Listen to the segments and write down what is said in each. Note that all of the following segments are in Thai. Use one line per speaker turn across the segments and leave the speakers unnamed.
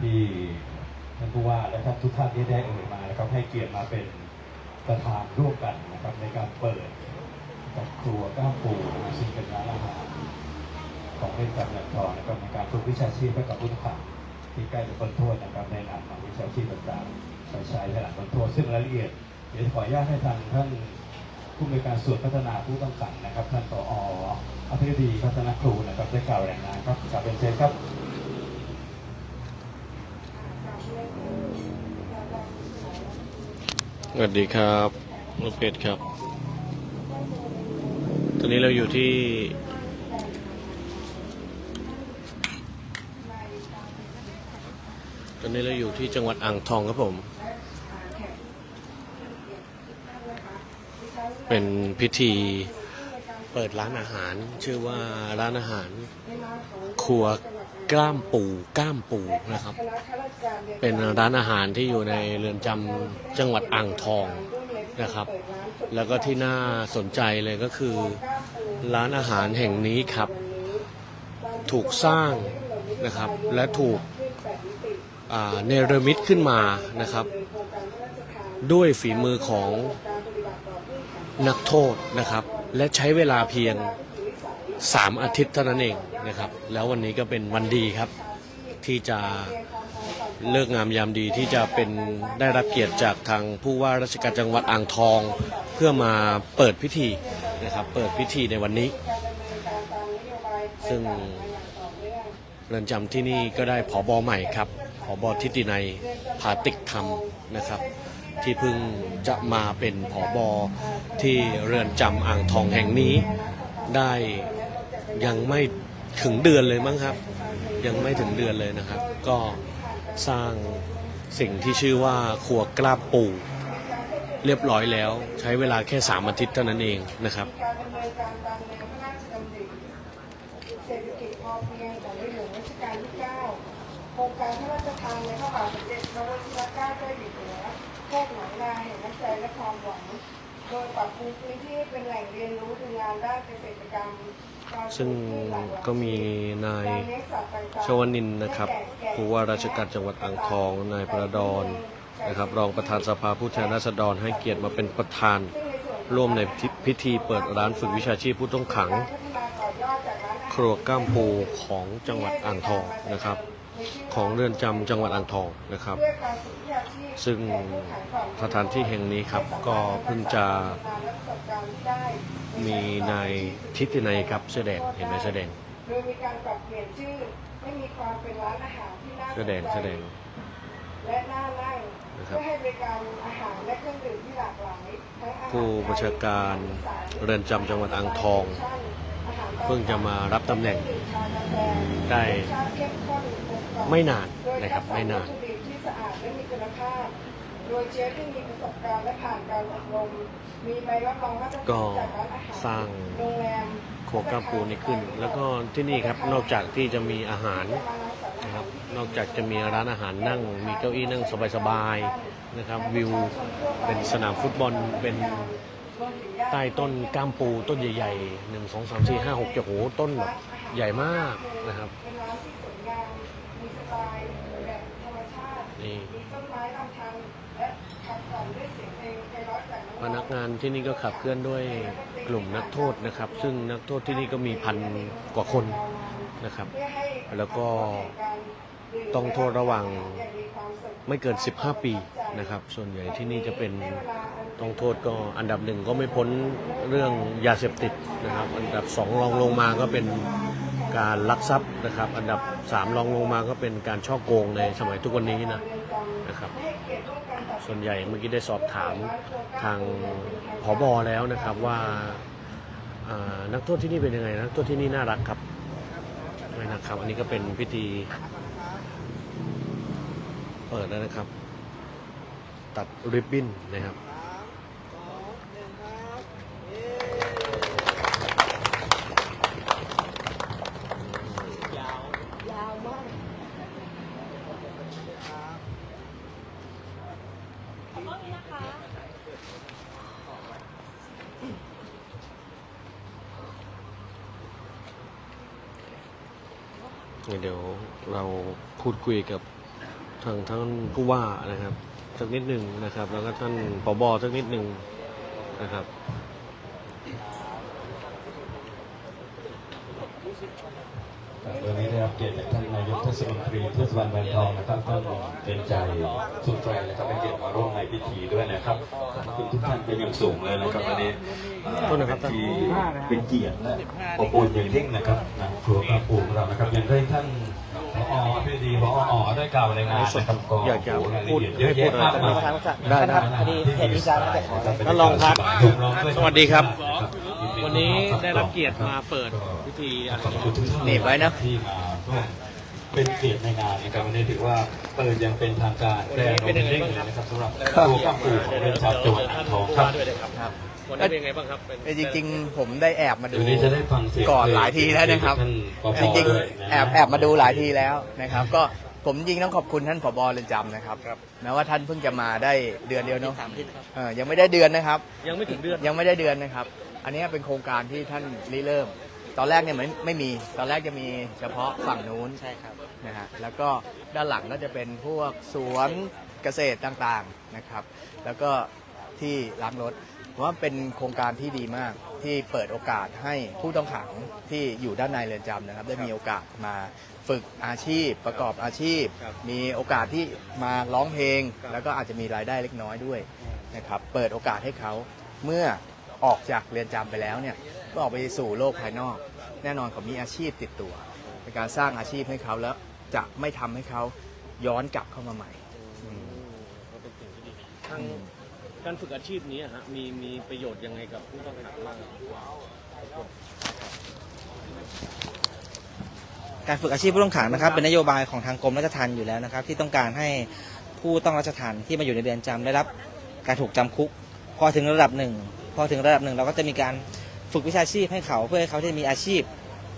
ที่ท่านผู้ว่าและท่านทุกท่านที่ได้เอ่ยมานะครับให้เกียรติมาเป็นประธานร่วมกันนะครับในการเปิดกับครัวก้าวปูซึ่งเป็นร้านอาหารของเล่นกับเงินทองนะครับในการฝึกวิชาชีพให้กับผู้ต้องขังที่ใกล้จะพ้นโทษนะครับในนำวิชาชีพต่างๆไปใช้ในหลังพ้นโทษซึ่งรายละเอียดเดี๋ยวขออนุญาตให้ทางท่านผู้มีการส่วนพัฒนาผู้ต้องขังนะครับท่านผออภิรดีพัฒนาครูนะครับได้กล่าวแรงงานครับกลับเป็นเชิญครับ
สวัสดีครับลูกเพชรครับ ตอนนี้เราอยู่ที่ ตอนนี้เราอยู่ที่จังหวัดอ่างทองครับผม เป็นพิธีเปิดร้านอาหาร ชื่อว่าร้านอาหาร ครัว กล้ามปูกล้ามปูนะครับ เป็นร้านอาหารที่อยู่ในเรือนจำจังหวัดอ่างทองนะครับ แล้วก็ที่น่าสนใจเลยก็คือ ร้านอาหารแห่งนี้ครับ ถูกสร้างนะครับ และถูกเนรมิตขึ้นมานะครับ ด้วยฝีมือของนักโทษนะครับ และใช้เวลาเพียง 3 อาทิตย์เท่านั้นเองนะครับ แล้ววันนี้ก็เป็นวันดีครับ ที่จะเลิกงามยามดีที่จะเป็นได้รับเกียรติจากทางผู้ว่าราชการจังหวัดอ่างทอง เพื่อมาเปิดพิธีนะครับ เปิดพิธีในวันนี้ ซึ่งเรือนจำที่นี่ก็ได้ผอบอใหม่ครับผอบอทิตินัยผาติกธรรมนะครับ ที่เพิ่งจะมาเป็นผอบอที่เรือนจำอ่างทองแห่งนี้ได้ ยังไม่ถึงเดือนเลยมั้งครับ ยังไม่ถึงเดือนเลยนะครับ ก็สร้างสิ่งที่ชื่อว่าครัวกล้าปูเรียบร้อยแล้ว ใช้เวลาแค่3อาทิตย์เท่านั้นเองนะครับ
การเนินการตามแนวพระราชดำริเศรษฐกิจพอเพียงของในหลวงรัชกาลที่9โครงการพระราชทานในพระบาทสมเด็จพระวชิรเกล้าเจ้าอยู่หัวโคกหนองนาแห่งน้ำใจและความหวัง โดยปรับปรุงพื้นที่เป็นแหล่งเรียนรู้ถึงงานด้านเกษตรกรรม
ซึ่ง
ก็
มีนาย
การเลี้ยงสัตว์ต่างๆ
ชวนินนะครับผู้ว่าราชการจังหวัดอ่างทองนายประดอนนะครับรองประธานสภาผู้แทนราษฎรให้เกียรติมาเป็นประธาน ร่วมในพิธีเปิดร้านฝึกวิชาชีพผู้ต้องขัง ครัวก้ามปูของจังหวัดอ่างทองนะครับ ของเรือนจำจังหวัดอ่างทองนะครับ ซึ่งสถานที่แห่งนี้ครับก็เพิ่งจะมีนายทิตินัยครับแสอดงเห็นไหมแสอแดง
โดยมีการปรับเปลี่ยนชื่อให้มีความเป็นร้านอาหารที่น่า
แสดงแสดง
และน่านั่ง
นะครับ
เพื่อให้บริการอาหารและเครื่องดื่มที่หลากหลายทั้งอาหาร
ผู้บัญชาการเรือนจำจังหวัดอ่างทอง
อาหารตา
เพิ่งจะมารับตำแหน่ง
ชากาแฟ
ได้
รสชาติเข้มข้นกลมกล่อ
ไม่นาน
โดย
นะครับไม่นาน
วัตถุดิบที่สะอาดและมีคุณภาพโดยเชฟที่มีประสบการณ์และผ่านการอบรมมีใบรับรองมาตรฐาน
ก็
จากร้านอาหาร
สร้าง
โรงแรม
โคกล้ามปูนี้ขึ้น แล้วก็ที่นี่ครับนอกจากที่จะมีอาหารนะครับนอกจากจะมีร้านอาหารนั่ง มีเก้าอี้นั่งสบายๆนะครับวิวเป็นสนามฟุตบอลเป็นใต้ต้นก้ามปูต้นใหญ่ๆหนึ่งสองสามสี่ห้าหกจะโหต้นแบบใหญ่มากนะครับ
นักงา
นที่นี่ก็ขับเคลื่อนด้วยกลุ่มนักโทษนะครับ ซึ่งนักโทษที่นี่ก็มีพันกว่าคนนะครับ แล้วก็ต้องโทษระหว่างไม่เกิน 15 ปีนะครับ ส่วนใหญ่ที่นี่จะเป็นต้องโทษก็อันดับหนึ่งก็ไม่พ้นเรื่องยาเสพติดนะครับ อันดับสองรองลงมาก็เป็นการลักทรัพย์นะครับ อันดับสามรองลงมาก็เป็นการช่อโกงในสมัยทุกวันนี้นะนะครับ ส่วนใหญ่เมื่อกี้ได้สอบถามทางผอบอแล้วนะครับว่าอ่านักโทษที่นี่เป็นยังไงนักโทษที่นี่น่ารักครับไม่นะครับ อันนี้ก็เป็นพิธีเปิดแล้วนะครับ ตัดริบบิ้นนะครับ เดี๋ยวเราพูดคุยกับทางท่านผู้ว่านะครับสักนิดหนึ่งนะครับ แล้วก็ท่านผบสักนิดหนึ่งนะครับ
วันนี้ได้รับเกียรติจากท่านนายกเทศมนตรีเทศบาลแบรนทองนะครับท่านเป็นใจสุดใจนะครับเป็นเกียรติมาร่วมในพิธีด้วยนะครับขอบคุณทุกท่านเป็นอย่างสูงเลยนะครับวันนี้ เอ่อ
โทษนะครับ
เป็นที่เป็นเกียรติและอบอุ่นอย่างยิ่งนะครับนะครัวกระปูของเรานะครับอย่างได้ท่านผออภิดีผออได้กล่าวในงานนะครับก็
อยากจะ
โโหรายละ
พูด
เอียดเยอะแยะมากมาย
ได้ได้
พอดีเพจวิจารณ์ก็จะขอ
ท่านรองครับสวัสดีครับ
ยิ
วันนี้ได้รับเกียรติมาเปิดพิธีอะไร
ขอบคุณทุกท่าน
หนีบไว้นะ
ที่มาร่วมเป็นเกียรติในงานนะครับวันนี้ถือว่าเปิดอยังเป็นทางการแกรนด์โอเพนนิ่งเลยนะครับสำหรับตัวข้ามปูของเรือนจำจังหวัดอ่างทองครับ
ด้ วยนะครับ
ครับ
วันนี้เป็นยังไงบ้างครับเป็น
เอ้ยจริง ๆ ผมได้แอบมาดู
เดี๋ยวนี้จะได้ฟังเสียง
ก่อนหลายทีแล้วนะครับ
ท่านผอ
จริง
ด้วยนะ
ๆ แอบแอบมาดูหลายทีแล้วนะครับ ก็ผมจริงต้องขอบคุณท่านผบเรือนจำนะครับแม้ว่าท่านเพิ่งจะมาได้เดือนเดียวเนาะเออยังไม่ได้เดือนนะครับ
ยังไม่ถึงเดือน
ยังไม่ได้เดือนนะครับ อันนี้เป็นโครงการที่ท่านริเริ่ม ตอนแรกเนี่ยไม่ไม่มี ตอนแรกจะมีเฉพาะฝั่งนู้นใช่ครับ นะฮะ แล้วก็ด้านหลังก็จะเป็นพวกสวนเกษตรต่างๆนะครับ แล้วก็ที่ล้างรถผม ว่าเป็นโครงการที่ดีมากที่เปิดโอกาสให้ผู้ต้องขังที่อยู่ด้านในเรือนจำนะครับ ได้มีโอกาสมาฝึกอาชีพประกอบอาชีพ
ครับ
มีโอกาสที่มาร้องเพลงแล้วก็อาจจะมีรายได้เล็กน้อยด้วยนะครับเปิดโอกาสให้เขาเมื่อออกจากเรือนจำไปแล้วเนี่ยก็ออกไปสู่โลกภายนอก แน่นอนเขามีอาชีพติดตัวเป็นการสร้างอาชีพให้เขาแล้วจะไม่ทำให้เขาย้อนกลับเข้ามาใหม่
ก็เป็นสิ่งที่ดีทาง การฝึกอาชีพนี้ฮะมีมีประโยชน์ยังไงกับผู้ต้องขังบ้าง
การฝึกอาชีพผู้ต้องขังนะครับ เป็นนโยบายของทางกรมราชทัณฑ์อยู่แล้วนะครับ ที่ต้องการให้ผู้ต้องราชทัณฑ์ที่มาอยู่ในเรือนจำได้รับการถูกจำคุก พอถึงระดับหนึ่งพอถึงระดับหนึ่งเราก็จะมีการฝึกวิชาชีพให้เขาเพื่อให้เขาได้มีอาชีพ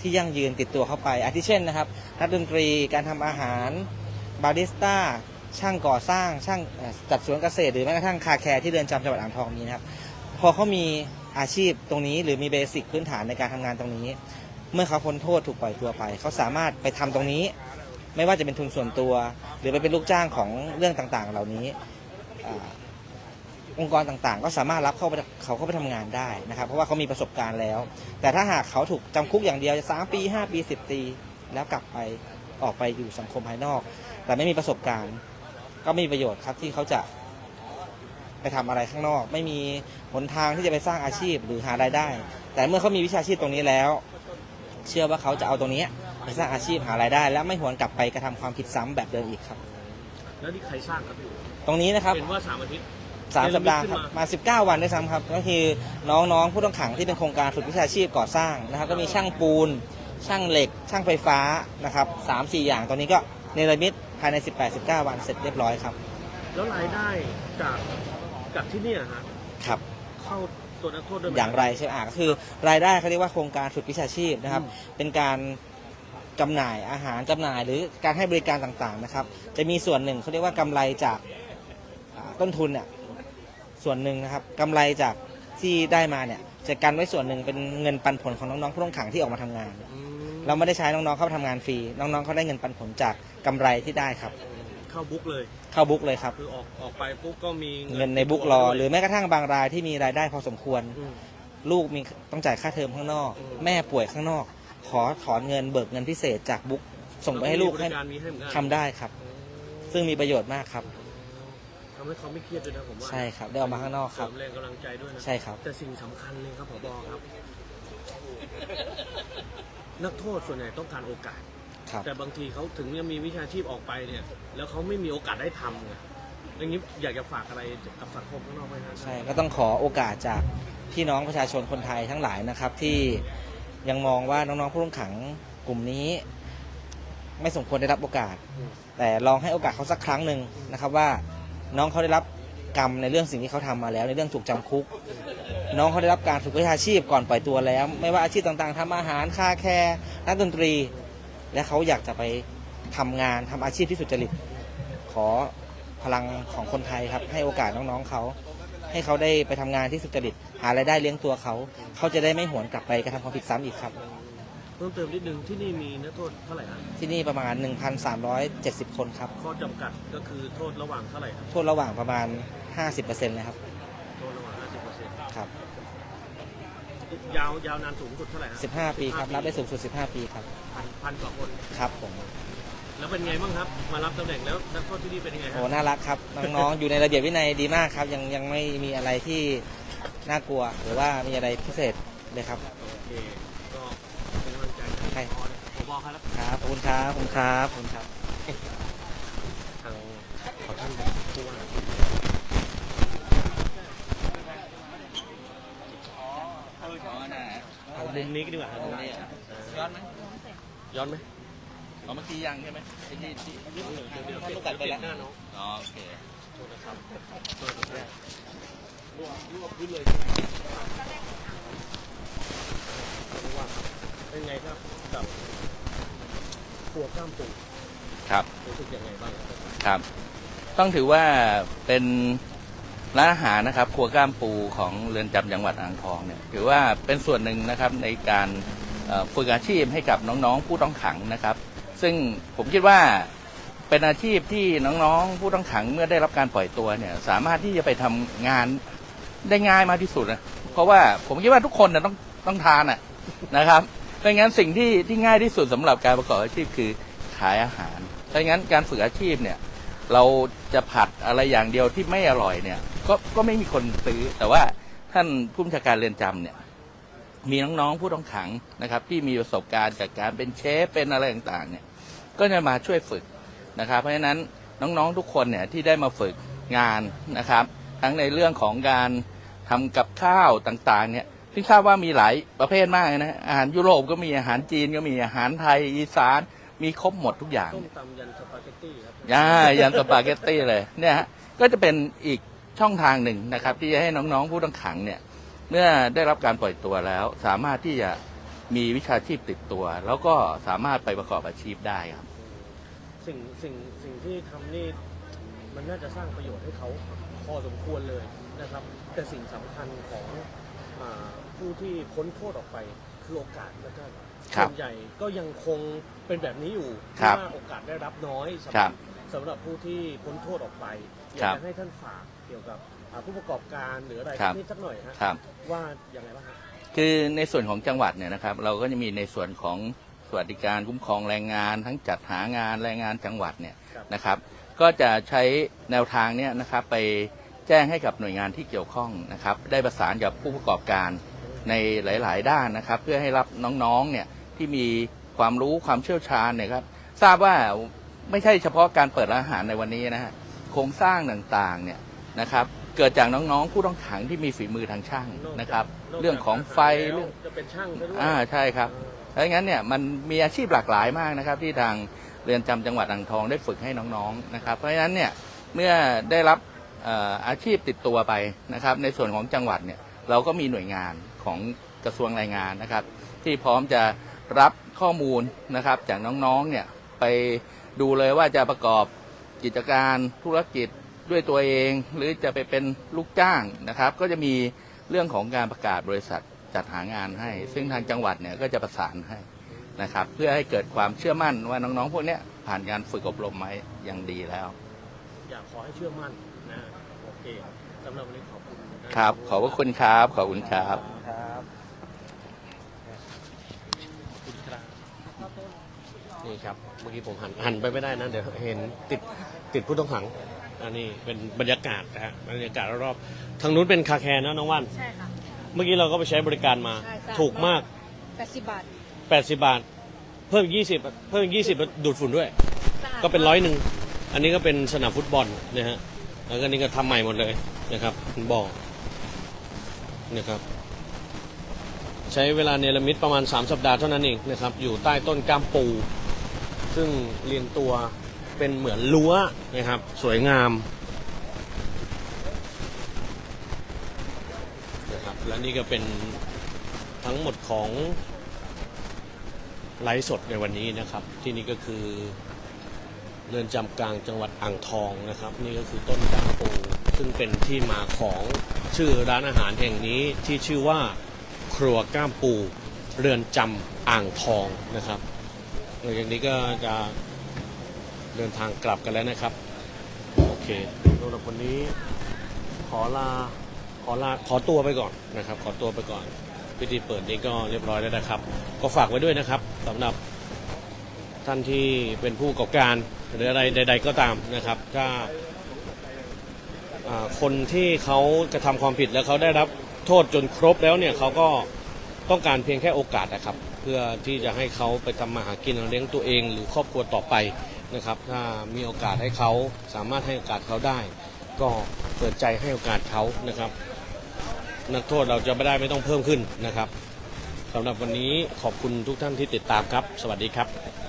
ที่ยั่งยืนติดตัวเข้าไปอาทิเช่นนะครับนักดนตรีการทำอาหารบาริสต้า ช่างก่อสร้างช่างจัดสวนเกษตร หรือแม้กระทั่งคาแคร์ที่เรือนจำจังหวัดอ่างทองนี้นะครับพอเขามีอาชีพตรงนี้หรือมีเบสิกพื้นฐานในการทำงานตรงนี้ เมื่อเขาพ้นโทษถูกปล่อยตัวไป เขาสามารถไปทำตรงนี้ ไม่ว่าจะเป็นทุนส่วนตัว หรือไปเป็นลูกจ้างของเรื่องต่างๆ เหล่านี้องค์กรต่างๆ ก็สามารถรับเข้าไปเขาเข้าไปทำงานได้นะครับ เพราะว่าเขามีประสบการณ์แล้ว แต่ถ้าหากเขาถูกจำคุกอย่างเดียวสามปีห้าปีสิบปี แล้วกลับไปออกไปอยู่สังคมภายนอก แต่ไม่มีประสบการณ์ ก็ไม่มีประโยชน์ครับที่เขาจะไปทำอะไรข้างนอก ไม่มีหนทางที่จะไปสร้างอาชีพหรือหารายได้ แต่เมื่อเขามีวิชาชีพตรงนี้แล้ว เชื่อว่าเขาจะเอาตรงนี้ไปสร้างอาชีพหารายได้ และไม่หวนกลับไปกระทำความผิดซ้ำแบบเดิมอีกครับ
แล้วนี่ใครสร้างครับพี่
ตรงนี้นะครับ
เป็นว่าสามอาทิตย์
สามสัปดาห์ครับมา19วันด้วยซ้ำครับ ก็คือน้องๆผู้ต้องขังที่เป็นโครงการฝึกวิชาชีพก่อสร้างนะครับ ก็มีช่างปูน ช่างเหล็ก ช่างไฟฟ้านะครับสามสี่อย่างตรงนี้ก็เนรมิต ภายใน 18-19 วันเสร็จเรียบร้อยครับ
แล้วรายได้จากจากที่เนี่ยฮะ
ครับ
เข้าตัวนักโทษด้วยไหม
อย่างไรใช่ไหมอ่าก็คือรายได้เขาเรียกว่าโครงการฝึกวิชาชีพนะครับเป็นการจำหน่ายอาหารจำหน่ายหรือการให้บริการต่างๆนะครับ จะมีส่วนหนึ่งเขาเรียกว่ากำไรจากอ่าต้นทุนเนี่ยส่วนหนึ่งนะครับกำไรจากที่ได้มาเนี่ยจะกันไว้ส่วนหนึ่งเป็นเงินปันผลของน้องๆผู้ต้องขังที่ออกมาทำงาน
อืม
เราไม่ได้ใช้น้องๆเข้ามาทำงานฟรี น้องๆเขาได้เงินปันผลจากกำไรที่ได้ครับ
เข้าบุ๊กเลย
เข้าบุ๊กเลยครับ
คือออกออกไปปุ๊บก็มี
เงินในบุ๊กรอ หรือแม้กระทั่งบางรายที่มีรายได้พอสมควร
อืม
ลูกมีต้องจ่ายค่าเทอมข้างนอก
อืม
แม่ป่วยข้างนอก ขอถอนเงินเบิกเงินพิเศษจากบุ๊กส่งไปให้ลูก
บ
ให้
ริการมีให้เหมือนกัน
ทำได้ครับ ซึ่งมีประโยชน์มากครับ
ทำให้เขาไม่เครียดด้วยนะผมว่า
ใช่ครับได้ออกมาข้างนอก
เส
ค
ริ
รับ
มแรงกำลังใจด้วยนะ
ใช่ครับ
แต่สิ่งสำคัญเลยครับผบครับ นักโทษส่วนใหญ่ต้องการโอกาส
ครับ
แต่บางทีเขาถึงจะมีวิชาชีพออกไปเนี่ย แล้วเขาไม่มีโอกาสได้ทำไงอย่างนี้อยากจะฝากอะไรกับสังคมข้างนอกไหมครับ
ใช่ก็ต้องขอโอกาสจากพี่น้องประชาชนคนไทยทั้งหลายนะครับ ที่ยังมองว่าน้องๆผู้ต้องขังกลุ่มนี้ ไม่สมควรได้รับโอกาส แต่ลองให้โอกาสเขาสักครั้งหนึ่งนะครับว่าน้องเขาได้รับ กรรมในเรื่องสิ่งที่เขาทำมาแล้ว ในเรื่องถูกจำคุก น้องเขาได้รับการฝึกวิชาชีพก่อนปล่อยตัวแล้ว ไม่ว่าอาชีพต่างๆทำอาหารค่าแคร์นักดนตรี และเขาอยากจะไปทำงานทำอาชีพที่สุจริต ขอพลังของคนไทยครับ ให้โอกาสน้องๆเขา ให้เขาได้ไปทำงานที่สุจริต หารายได้เลี้ยงตัวเขา เขาจะได้ไม่หวนกลับไปกระทำความผิดซ้ำอีกครับ
พิ่มเติมนิดนึงที่นี่มีนักโทษเท่าไหร่ครับ
ที่นี่ประมาณ 1,370 คนครับ
ข้อจำกัดก็คือโทษระหว่างเท่าไหร่ครับ
โทษระหว่างประมาณ 50%เลยครับ
โทษระหว่าง 50%
ครับ
ยาวยาวนานสูงสุดเท่าไหร่ครับ
15 ปีครับ รับได้สูงสุด 15 ปีครับ
พันพันกว่าคน
ครับผม
แล้วเป็นไงบ้างครับ มารับตำแหน่งแล้วนักโทษที่นี่เป็นยังไงค
โอ้
รับ
น่ารักครับ น้องๆ อยู่ในระเบียบวินัยดีมากครับ ยังยังไม่มีอะไรที่น่ากลัว หรือว่ามีอะไรพิเศษเลยครับ
โอเคก็เป็นกำลัง ใจให้
ใช่
พอเลยผมบอกครับ
ครับขอบคุณครับขอบคุณครับขอบคุณครับ
ทางขอท่านผู้ว่าเอามุมนี้ก็ดีกว่าครับ
ย้อนไหม
ย้อนไหม
อ๋อเมื่อกี้ยังใช่ไหมไอ้ที่ที่
เดี๋ยวเดี๋ยวเดี๋ยว
เขา
เดี๋ยว
ลูกกัดไปแล้ว
หน้าน้อง
อ๋อโอเค
โทษนะครับโทษนะครับรวบรวบพื้นเลยว่าเป็นไงครับกับ ครัวกล้ามปู
ครับ
รู้สึกยังไงบ้างครับ
ครับ ต้องถือว่าเป็นร้านอาหารนะครับ ครัวกล้ามปูของเรือนจำจังหวัดอ่างทองเนี่ยถือว่าเป็นส่วนหนึ่งนะครับในการเอ่อฝึกอาชีพให้กับน้องๆผู้ต้องขังนะครับ ซึ่งผมคิดว่าเป็นอาชีพที่น้องๆผู้ต้องขังเมื่อได้รับการปล่อยตัวเนี่ยสามารถที่จะไปทำงานได้ง่ายมากที่สุดนะเพราะว่าผมคิดว่าทุกคนนะต้องต้องทานอะนะครับ ดังนั้นสิ่งที่ที่ง่ายที่สุดสำหรับการประกอบอาชีพคือขายอาหารดังนั้นการฝึกอาชีพเนี่ยเราจะผัดอะไรอย่างเดียวที่ไม่อร่อยเนี่ยก็ก็ไม่มีคนซื้อ แต่ว่าท่านผู้บัญชาการเรือนจำเนี่ยมีน้องๆผู้ต้องขังนะครับ ที่มีประสบการณ์จากการเป็นเชฟเป็นอะไรต่างๆเนี่ยก็จะมาช่วยฝึกนะครับ เพราะฉะนั้นน้องๆทุกคนเนี่ยที่ได้มาฝึกงานนะครับ ทั้งในเรื่องของการทำกับข้าวต่างๆเนี่ย ซึ่งทราบว่ามีหลายประเภทมากเลยนะ อาหารยุโรปก็มีอาหารจีนก็มีอาหารไทยอีสานมีครบหมดทุกอย่าง
ต้มตำยันสปาเกตตี้ครับ
ย่ายันสปาเกตตี้เลยเนี่ยฮะก็จะเป็นอีกช่องทางหนึ่งนะครับ ที่จะให้น้องๆผู้ต้องขังเนี่ย เมื่อได้รับการปล่อยตัวแล้ว สามารถที่จะมีวิชาชีพติดตัว แล้วก็สามารถไปประกอบอาชีพได้ครับ
สิ่งสิ่งสิ่งที่ทำนี่มันน่าจะสร้างประโยชน์ให้เขาพอสมควรเลยนะครับ แต่สิ่งสำคัญของ อาผู้ที่พ้นโทษออกไปคือโอกาสแล้วก็
ครับ
ส่วนใหญ่ก็ยังคงเป็นแบบนี้อยู่
ครับ
ที่ว่าโอกาสได้รับน้อยสำห
ครั
รับบสำหรับผู้ที่พ้นโทษออกไปอยา
ครั
ก
บ
จะให้ท่านฝากเกี่ยวกับอ่าผู้ประกอบการหรืออะไร
ครับ
นิดสักหน่อยฮะ
ครับ
ว่าอย่างไรบ้างครับ
คือในส่วนของจังหวัดเนี่ยนะครับ เราก็จะมีในส่วนของสวัสดิการคุ้มครองแรงงาน ทั้งจัดหางานแรงงานจังหวัดเนี่ย
ครับ
นะครับ ก็จะใช้แนวทางเนี่ยนะครับไป แจ้งให้กับหน่วยงานที่เกี่ยวข้องนะครับ ได้ประสานกับผู้ประกอบการในหลาย ๆ ด้านนะครับ เพื่อให้รับน้องๆเนี่ยที่มีความรู้ความเชี่ยวชาญเนี่ยครับทราบว่าไม่ใช่เฉพาะการเปิดร้านอาหารในวันนี้นะฮะโครงสร้างต่างๆเนี่ยนะครับเกิดจากน้องๆ ผู้ต้องขังที่มีฝีมือทางช่างนะครับ
นกจาก
เรื่องของไฟ
แล้ว
เรื่อง
จะเป็นช่างซะด้วย
อ่าใช่ครับเพราะงั้นเนี่ยมันมีอาชีพหลากหลายมากนะครับ ที่ทางเรือนจำจังหวัดอ่างทองได้ฝึกให้น้องๆนะครับ เพราะฉะนั้นเนี่ยเมื่อได้รับเอาชีพติดตัวไปนะครับ ในส่วนของจังหวัดเนี่ยเราก็มีหน่วยงานของกระทรวงแรงงานนะครับ ที่พร้อมจะรับข้อมูลนะครับ จากน้องๆเนี่ยไปดูเลยว่าจะประกอบกิจการธุรกิจด้วยตัวเอง หรือจะไปเป็นลูกจ้างนะครับ ก็จะมีเรื่องของการประกาศบริษัทจัดหางานให้ ซึ่งทางจังหวัดเนี่ยก็จะประสานให้นะครับ เพื่อให้เกิดความเชื่อมั่นว่าน้องๆพวกเนี้ยผ่านการฝึกอบรมมาอย่างดีแล้ว
อยากขอให้เชื่อมั่น นะโอเคสำหรับวันนี้ขอบคุณนะ
ครับ ขอบพระคุณครับ ขอบคุณครับ
ครับ
ขอบคุณครับนี่ครับ เมื่อกี้ผมหันหันไปไม่ได้นะ เดี๋ยวเห็นติดติดผู้ต้องขังอันนี้เป็นบรรยากาศนะฮะบรรยากาศรอบๆทางนู้นเป็นคาแคร์นะน้องว่าน
ใช่ค่ะ
เมื่อกี้เราก็ไปใช้บริการมา
ใช่ค่ะ
ถูกมาก
80 บาท
80 บาท เพิ่ม20 เพิ่ม20แล้วดูดฝุ่นด้วย
สะอาด
ก็เป็นร้อยหนึ่ง อันนี้ก็เป็นสนามฟุตบอลนะฮะ แล้วก็นี่ก็ทำใหม่หมดเลยนะครับบอกนะครับ ใช้เวลาเนรมิตประมาณ 3 สัปดาห์เท่านั้นเองนะครับ อยู่ใต้ต้นกามปู ซึ่งเรียงตัวเป็นเหมือนรั้วนะครับ สวยงามนะครับและนี่ก็เป็นทั้งหมดของไลฟ์สดในวันนี้นะครับ ที่นี่ก็คือ รือนจำกลางจังหวัดอ่างทองนะครับ นี่ก็คือต้นกางปูซึ่งเป็นที่มาของชื่อร้านอาหารแห่งนี้ที่ชื่อว่าครัวก้ามปู เรือนจำอ่างทองนะครับหลังจากนี้ก็จะเดินทางกลับกันแล้วนะครับ โอเคสำหรับวันนี้ขอลาขอลาขอตัวไปก่อนนะครับ ขอตัวไปก่อนพิธีเปิดนี้ก็เรียบร้อยแล้วนะครับ ก็ฝากไว้ด้วยนะครับสำหรับ ท่านที่เป็นผู้ประกอบการหรืออะไรใด ๆ ก็ตามนะครับ ถ้าคนที่เขากระทำความผิดแล้วเขาได้รับโทษจนครบแล้วเนี่ยเขาก็ต้องการเพียงแค่โอกาสนะครับ เพื่อที่จะให้เขาไปทำมาหากินเลี้ยงตัวเอง หรือครอบครัวต่อไปนะครับ ถ้ามีโอกาสให้เขาสามารถให้โอกาสเขาได้ ก็เปิดใจให้โอกาสเขานะครับ นักโทษเราจะไม่ได้ไม่ต้องเพิ่มขึ้นนะครับสำหรับวันนี้ขอบคุณทุกท่านที่ติดตามครับ สวัสดีครับ